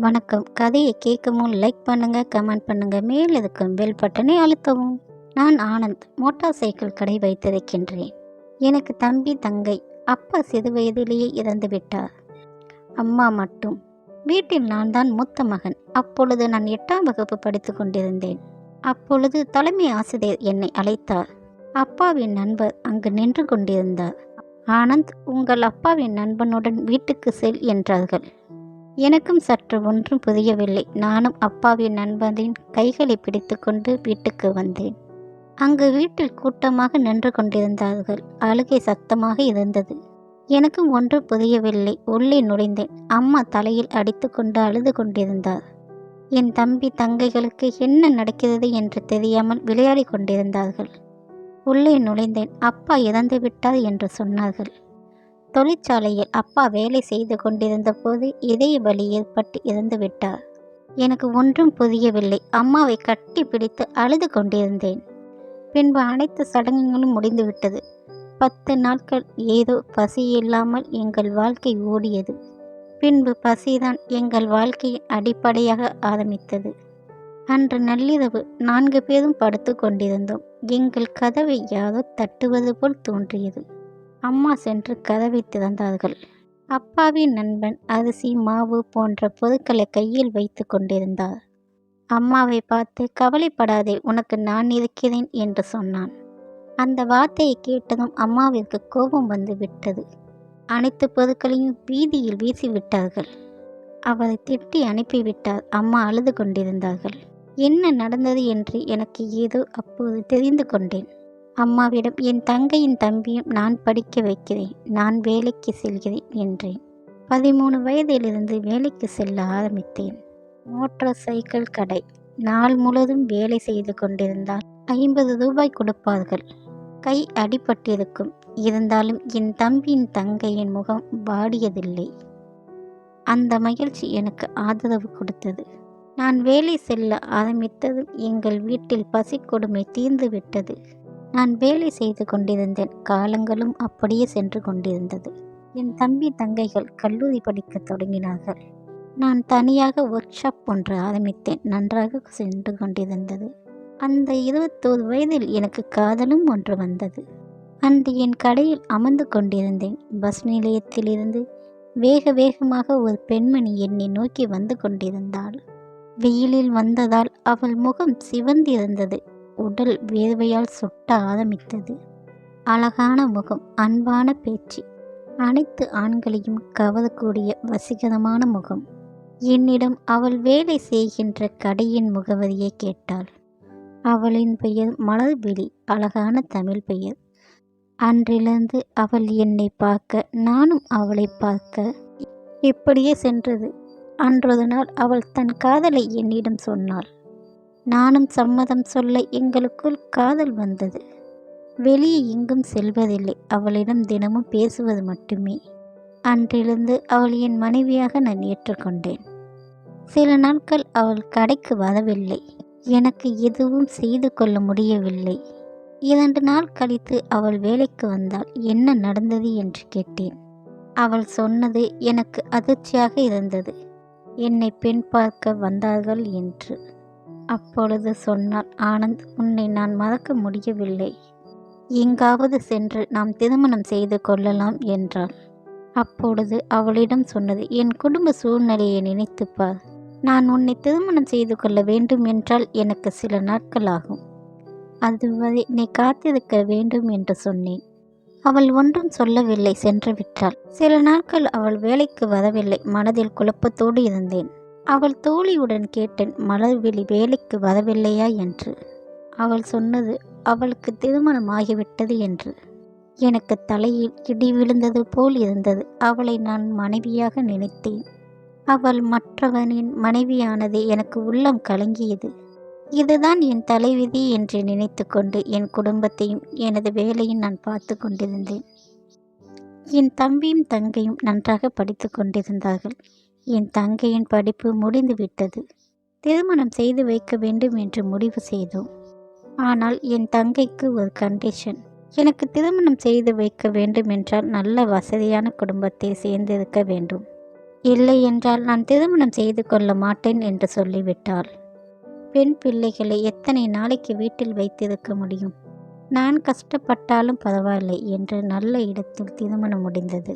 வணக்கம். கதையை கேட்கவும் லைக் பண்ணுங்க கமெண்ட் பண்ணுங்க. மேல் இருக்கும் பெல் பட்டனை அழுத்தவும். நான் ஆனந்த் மோட்டார் சைக்கிள் கடை வைத்திருக்கின்றேன். எனக்கு தம்பி தங்கை அப்பா சிறு வயதிலேயே இறந்து விட்டார். அம்மா மட்டும். வீட்டில் நான் தான் மூத்த மகன். அப்பொழுது நான் எட்டாம் வகுப்பு படித்து கொண்டிருந்தேன். அப்பொழுது தலைமை ஆசிரியர் என்னை அழைத்தார். அப்பாவின் நண்பர் அங்கு நின்று கொண்டிருந்தார். ஆனந்த் உங்கள் அப்பாவின் நண்பனுடன் வீட்டுக்கு செல் என்றார்கள். எனக்கும் சற்று ஒன்றும் புரியவில்லை. நானும் அப்பாவின் நண்பரின் கைகளை பிடித்துக்கொண்டு வீட்டுக்கு வந்தேன். அங்கு வீட்டில் கூட்டமாக நின்று கொண்டிருந்தார்கள். அழுகை சத்தமாக இருந்தது. எனக்கும் ஒன்றும் புரியவில்லை. உள்ளே நுழைந்தேன். அம்மா தலையில் அடித்துக்கொண்டு அழுது கொண்டிருந்தார். என் தம்பி தங்கைகளுக்கு என்ன நடக்கிறது என்று தெரியாமல் விளையாடி கொண்டிருந்தார்கள். உள்ளே நுழைந்தேன். அப்பா இறந்து விட்டார் என்று சொன்னார்கள். தொழிற்சாலையில் அப்பா வேலை செய்து கொண்டிருந்த போது இதய வலி ஏற்பட்டு இறந்து விட்டார். எனக்கு ஒன்றும் புரியவில்லை. அம்மாவை கட்டி பிடித்து அழுது கொண்டிருந்தேன். பின்பு அனைத்து சடங்குகளும் முடிந்துவிட்டது பத்து நாட்கள் ஏதோ பசி இல்லாமல் எங்கள் வாழ்க்கை ஓடியது. பின்பு பசிதான் எங்கள் வாழ்க்கையின் அடிப்படையாக ஆரம்பித்தது. அன்று நள்ளிரவு நான்கு பேரும் படுத்து கொண்டிருந்தோம். எங்கள் கதவை யாரோ தட்டுவது போல் தோன்றியது. அம்மா சென்று கதவை திறந்தார்கள். அப்பாவின் நண்பன் அரிசி மாவு போன்ற பொருட்களை கையில் வைத்து கொண்டிருந்தார். அம்மாவை பார்த்து கவலைப்படாதே உனக்கு நான் இருக்கிறேன் என்று சொன்னான். அந்த வார்த்தையை கேட்டதும் அம்மாவிற்கு கோபம் வந்து விட்டது. அனைத்து பொருட்களையும் வீதியில் வீசிவிட்டார்கள் அவரை திட்டி அனுப்பிவிட்டார் அம்மா அழுது கொண்டிருந்தார்கள். என்ன நடந்தது என்று எனக்கு ஏதோ அப்போது தெரிந்து கொண்டேன். அம்மாவிடம் என் தங்கையின் தம்பியும் நான் படிக்க வைக்கிறேன். நான் வேலைக்கு செல்கிறேன் என்றேன். பதிமூணு வயதிலிருந்து வேலைக்கு செல்ல ஆரம்பித்தேன். மோட்டார் சைக்கிள் கடை. நாள் முழுவதும் வேலை செய்து கொண்டிருந்தால் ஐம்பது ரூபாய் கொடுப்பார்கள். கை அடிபட்டிருக்கும். இருந்தாலும் என் தம்பியின் தங்கையின் முகம் வாடியதில்லை. அந்த மகிழ்ச்சி எனக்கு ஆதரவு கொடுத்தது. நான் வேலை செல்ல ஆரம்பித்ததும் எங்கள் வீட்டில் பசி கொடுமை தீர்ந்து விட்டது நான் வேலை செய்து கொண்டிருந்தேன். காலங்களும் அப்படியே சென்று கொண்டிருந்தது. என் தம்பி தங்கைகள் கல்லூரி படிக்க தொடங்கினார்கள். நான் தனியாக ஒர்க் ஷாப் ஒன்று ஆரம்பித்தேன். நன்றாக சென்று கொண்டிருந்தது. அந்த இருபத்தோரு வயதில் எனக்கு காதலும் ஒன்று வந்தது. அன்று என் கடையில் அமர்ந்து கொண்டிருந்தேன். பஸ் நிலையத்திலிருந்து வேக வேகமாக ஒரு பெண்மணி என்னை நோக்கி வந்து கொண்டிருந்தாள். வெயிலில் வந்ததால் அவள் முகம் சிவந்திருந்தது. உடல் வேர்வையால் சொட்ட ஆரம்பித்தது. அழகான முகம் அன்பான பேச்சு. அனைத்து ஆண்களையும் கவரக்கூடிய வசீகரமான முகம். என்னிடம் அவள் வேலை செய்கின்ற கடையின் முகவரியை கேட்டாள். அவளின் பெயர் மலர்விழி அழகான தமிழ் பெயர். அன்றிலிருந்து அவள் என்னை பார்க்க நானும் அவளை பார்க்க இப்படியே சென்றது. அன்றொரு நாள் அவள் தன் காதலை என்னிடம் சொன்னாள். நானும் சம்மதம் சொல்ல எங்களுக்குள் காதல் வந்தது. வெளியே எங்கும் செல்வதில்லை. அவளிடம் தினமும் பேசுவது மட்டுமே. அன்றிலிருந்து அவள் என் மனைவியாக நான் ஏற்றுக்கொண்டேன். சில நாட்கள் அவள் கடைக்கு வரவில்லை. எனக்கு எதுவும் செய்து கொள்ள முடியவில்லை. இரண்டு நாள் கழித்து அவள் வேலைக்கு வந்தால் என்ன நடந்தது என்று கேட்டேன். அவள் சொன்னது எனக்கு அதிர்ச்சியாக இருந்தது. என்னை பெண் பார்க்க வந்தார்கள் என்று. அப்பொழுது சொன்னாள் ஆனந்த் உன்னை நான் மறக்க முடியவில்லை. எங்காவது சென்று நாம் திருமணம் செய்து கொள்ளலாம் என்றாள் அப்பொழுது அவளிடம் சொன்னது என் குடும்ப சூழ்நிலையை நினைத்துப்பார் நான் உன்னை திருமணம் செய்து கொள்ள வேண்டும் என்றால் எனக்கு சில நாட்கள் ஆகும். அதுவரை நீ காத்திருக்க வேண்டும் என்று சொன்னேன். அவள் ஒன்றும் சொல்லவில்லை சென்று விட்டாள். சில நாட்கள் அவள் வேலைக்கு வரவில்லை மனதில் குழப்பத்தோடு இருந்தேன். அவள் தோழியுடன் கேட்டேன் மலர்விழி வேலைக்கு வரவில்லையா? என்று. அவள் சொன்னது அவளுக்கு திருமணமாகிவிட்டது என்று. எனக்கு தலையில் இடி விழுந்தது போல் இருந்தது. அவளை நான் மனைவியாக நினைத்தேன். அவள் மற்றவனின் மனைவியானது எனக்கு உள்ளம் கலங்கியது. இதுதான் என் தலைவிதி என்று நினைத்து கொண்டு என் குடும்பத்தையும் எனது வேலையும் நான் பார்த்து கொண்டிருந்தேன். என் தம்பியும் தங்கையும் நன்றாக படித்து கொண்டிருந்தார்கள். என் தங்கையின் படிப்பு முடிந்துவிட்டது. திருமணம் செய்து வைக்க வேண்டும் என்று முடிவு செய்தோம். ஆனால் என் தங்கைக்கு ஒரு கண்டிஷன் எனக்கு திருமணம் செய்து வைக்க வேண்டும் என்றால் நல்ல வசதியான குடும்பத்தை சேர்ந்திருக்க வேண்டும். இல்லை என்றால் நான் திருமணம் செய்து கொள்ள மாட்டேன் என்று சொல்லிவிட்டாள். பெண் பிள்ளைகளை எத்தனை நாளைக்கு வீட்டில் வைத்திருக்க முடியும்? நான் கஷ்டப்பட்டாலும் பரவாயில்லை என்று நல்ல இடத்தில் திருமணம் முடிந்தது.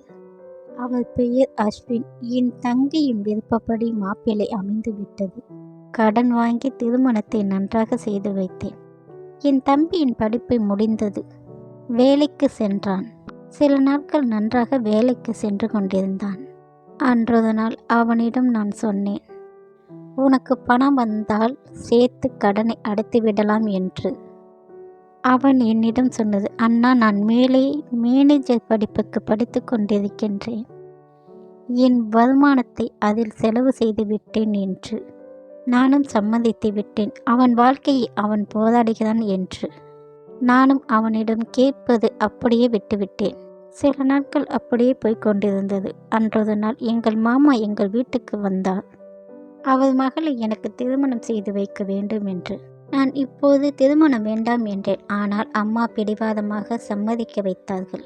அவள் பெயர் அஸ்வின். என் தங்கையின் விருப்பப்படி மாப்பிள்ளை அமைந்து விட்டது. கடன் வாங்கி திருமணத்தை நன்றாக செய்து வைத்தேன். என் தம்பியின் படிப்பை முடிந்தது. வேலைக்கு சென்றான். சில நாட்கள் நன்றாக வேலைக்கு சென்று கொண்டிருந்தான். அன்றொரு நாள் அவனிடம் நான் சொன்னேன் உனக்கு பணம் வந்தால் சேர்த்து கடனை அடைத்து விடலாம் என்று. அவன் என்னிடம் சொன்னது அண்ணா நான் மேலே மேனேஜர் படிப்புக்கு படித்து கொண்டிருக்கின்றேன். என் வருமானத்தை அதில் செலவு செய்து விட்டேன் என்று. நானும் சம்மதித்து விட்டேன். அவன் வாழ்க்கையை அவன் போராடுகிறான் என்று. நானும் அவனிடம் கேட்பது அப்படியே விட்டுவிட்டேன் சில நாட்கள் அப்படியே போய்கொண்டிருந்தது அன்றொரு நாள் எங்கள் மாமா எங்கள் வீட்டுக்கு வந்தார். அவர் மகளை எனக்கு திருமணம் செய்து வைக்க வேண்டும் என்று. நான் இப்போது திருமணம் வேண்டாம் என்றேன். ஆனால் அம்மா பிடிவாதமாக சம்மதிக்க வைத்தார்கள்.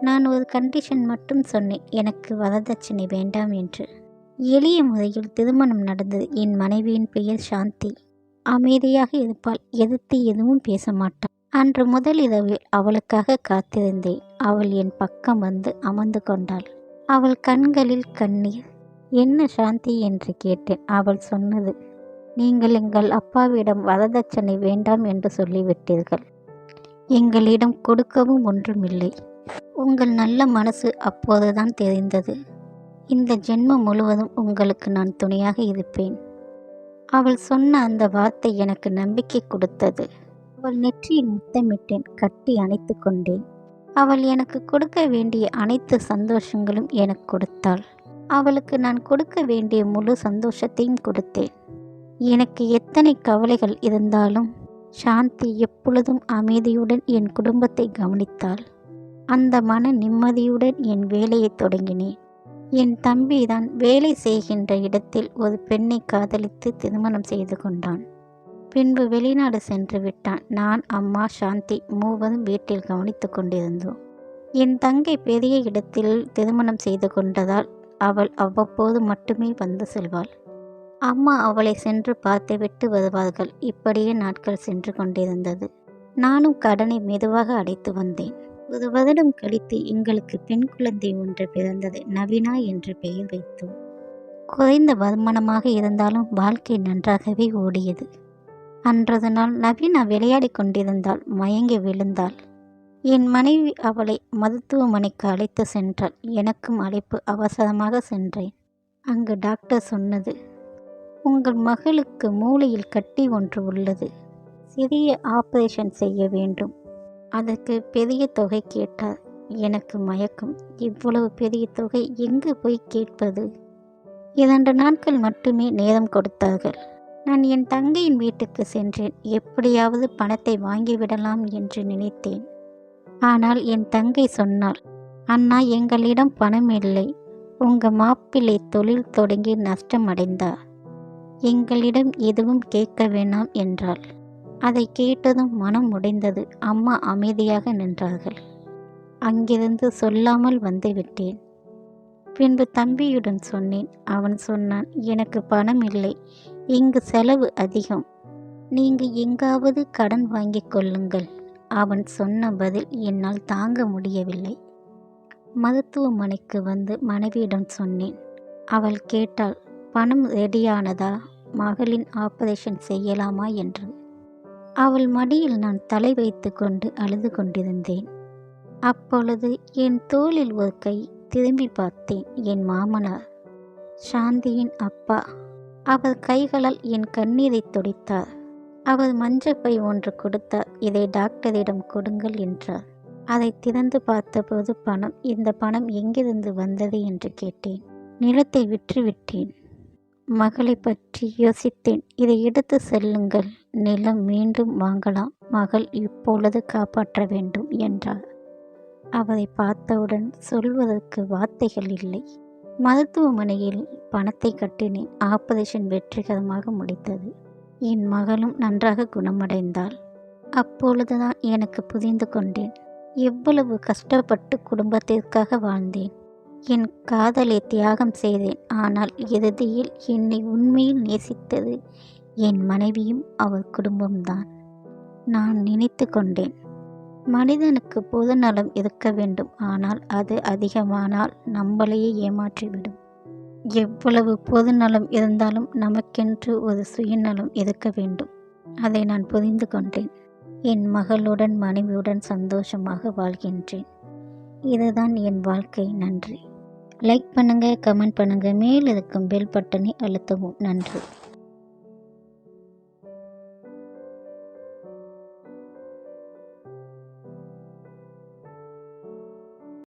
நான் ஒரு கண்டிஷன் மட்டும் சொன்னேன். எனக்கு வரதட்சணை வேண்டாம் என்று. எளிய முறையில் திருமணம் நடந்தது. என் மனைவியின் பெயர் சாந்தி. அமைதியாக இருப்பாள். எதிர்த்து எதுவும் பேச மாட்டாள். அன்று முதல் இரவில் அவளுக்காக காத்திருந்தேன். அவள் என் பக்கம் வந்து அமர்ந்து கொண்டாள். அவள் கண்களில் கண்ணீர். என்ன சாந்தி? என்று கேட்டேன். அவள் சொன்னது நீங்கள் எங்கள் அப்பாவிடம் வரதட்சணை வேண்டாம் என்று சொல்லிவிட்டீர்கள். எங்களிடம் கொடுக்கவும் ஒன்றுமில்லை. உங்கள் நல்ல மனசு அப்போதுதான் தெரிந்தது. இந்த ஜென்மம் முழுவதும் உங்களுக்கு நான் துணையாக இருப்பேன். அவள் சொன்ன அந்த வார்த்தை எனக்கு நம்பிக்கை கொடுத்தது. அவள் நெற்றியில் முத்தமிட்டேன் கட்டி அணைத்து கொண்டேன். அவள் எனக்கு கொடுக்க வேண்டிய அனைத்து சந்தோஷங்களும் எனக்கு கொடுத்தாள். அவளுக்கு நான் கொடுக்க வேண்டிய முழு சந்தோஷத்தையும் கொடுத்தேன். எனக்கு எத்தனை கவலைகள் இருந்தாலும் சாந்தி எப்பொழுதும் அமைதியுடன் என் குடும்பத்தை கவனித்தாள். அந்த மன நிம்மதியுடன் என் வேலையை தொடங்கினேன். என் தம்பி தான் வேலை செய்கின்ற இடத்தில் ஒரு பெண்ணை காதலித்து திருமணம் செய்து கொண்டான். பின்பு வெளிநாடு சென்று விட்டான். நான் அம்மா சாந்தி மூவரும் வீட்டில் கவனித்து கொண்டிருந்தோம். என் தங்கை பெரிய இடத்தில் திருமணம் செய்து கொண்டதால் அவள் அவ்வப்போது மட்டுமே வந்து செல்வாள். அம்மா அவளை சென்று பார்த்துவிட்டு வருவார்கள். இப்படியே நாட்கள் சென்று கொண்டிருந்தது. நானும் கடனை மெதுவாக அடைத்து வந்தேன். ஒரு வருடம் கழித்து எங்களுக்கு பெண் குழந்தை ஒன்று பிறந்தது. நவீனா என்று பெயர் வைத்தோம். குறைந்த வருமானமாக இருந்தாலும் வாழ்க்கை நன்றாகவே ஓடியது. அன்றது நாள் நவீனா விளையாடி கொண்டிருந்தாள். மயங்கி விழுந்தாள். என் மனைவி அவளை மருத்துவமனைக்கு அழைத்து சென்றாள். எனக்கும் அழைப்பு அவசரமாக சென்றேன். அங்கு டாக்டர் சொன்னது உங்கள் மகளுக்கு மூளையில் கட்டி ஒன்று உள்ளது. சிறிய ஆபரேஷன் செய்ய வேண்டும். அதற்கு பெரிய தொகை கேட்டார். எனக்கு மயக்கம். இவ்வளவு பெரிய தொகை எங்கு போய் கேட்பது? இரண்டு நாட்கள் மட்டுமே நேரம் கொடுத்தார்கள். நான் என் தங்கையின் வீட்டுக்கு சென்றேன். எப்படியாவது பணத்தை வாங்கிவிடலாம் என்று நினைத்தேன். ஆனால் என் தங்கை சொன்னாள் அண்ணா எங்களிடம் பணம் இல்லை. உங்க மாப்பிள்ளை தொழில் தொடங்கி நஷ்டம் அடைந்தார். எங்களிடம் எதுவும் கேட்க வேணாம் என்றாள். அதை கேட்டதும் மனம் உடைந்தது. அம்மா அமைதியாக நின்றார்கள். அங்கிருந்து சொல்லாமல் வந்துவிட்டேன் பின்பு தம்பியுடன் சொன்னேன். அவன் சொன்னான் எனக்கு பணம் இல்லை. இங்கு செலவு அதிகம். நீங்கள் எங்காவது கடன் வாங்கிக் கொள்ளுங்கள் அவன் சொன்ன பதில் என்னால் தாங்க முடியவில்லை. மருத்துவமனைக்கு வந்து மனைவியிடம் சொன்னேன். அவள் கேட்டாள் பணம் ரெடியானதா மகளின் ஆபரேஷன் செய்யலாமா என்று. அவள் மடியில் நான் தலை வைத்து கொண்டு அழுது கொண்டிருந்தேன். அப்பொழுது என் தோளில் ஒரு கை திரும்பி பார்த்தேன் என் மாமனார். சாந்தியின் அப்பா. அவர் கைகளால் என் கண்ணீரை துடைத்தார். அவர் மஞ்சப்பை ஒன்று கொடுத்தார் இதை டாக்டரிடம் கொடுங்கள் என்றார். அதை திறந்து பார்த்தபோது பணம் இந்த பணம் எங்கிருந்து வந்தது என்று கேட்டேன். நிலத்தை விற்றுவிட்டேன். மகளை பற்றி யோசித்தேன். இதை எடுத்து செல்லுங்கள். நிலம் மீண்டும் வாங்கலாம். மகள் இப்பொழுது காப்பாற்ற வேண்டும் என்றாள். அவரை பார்த்தவுடன் சொல்வதற்கு வார்த்தைகள் இல்லை. மருத்துவமனையில் பணத்தை கட்டினேன். ஆபரேஷன் வெற்றிகரமாக முடித்தது என் மகளும் நன்றாக குணமடைந்தாள். அப்பொழுதுதான் எனக்கு புரிந்து கொண்டேன். எவ்வளவு கஷ்டப்பட்டு குடும்பத்திற்காக வாழ்ந்தேன். என் காதலை தியாகம் செய்தேன். ஆனால் இறுதியில் என்னை உண்மையில் நேசித்தது என் மனைவியும் அவர் குடும்பம்தான். நான் நினைத்து கொண்டேன். மனிதனுக்கு பொதுநலம் இருக்க வேண்டும். ஆனால் அது அதிகமானால் நம்மளையே ஏமாற்றிவிடும். எவ்வளவு பொது நலம் இருந்தாலும் நமக்கென்று ஒரு சுயநலம் இருக்க வேண்டும். அதை நான் புரிந்து கொண்டேன். என் மகளுடன் மனைவியுடன் சந்தோஷமாக வாழ்கின்றேன். இதுதான் என் வாழ்க்கை. நன்றி. லைக் பண்ணுங்கள் கமெண்ட் பண்ணுங்கள் மேல் இருக்கும் பெல் பட்டனை அழுத்தவும். நன்றி.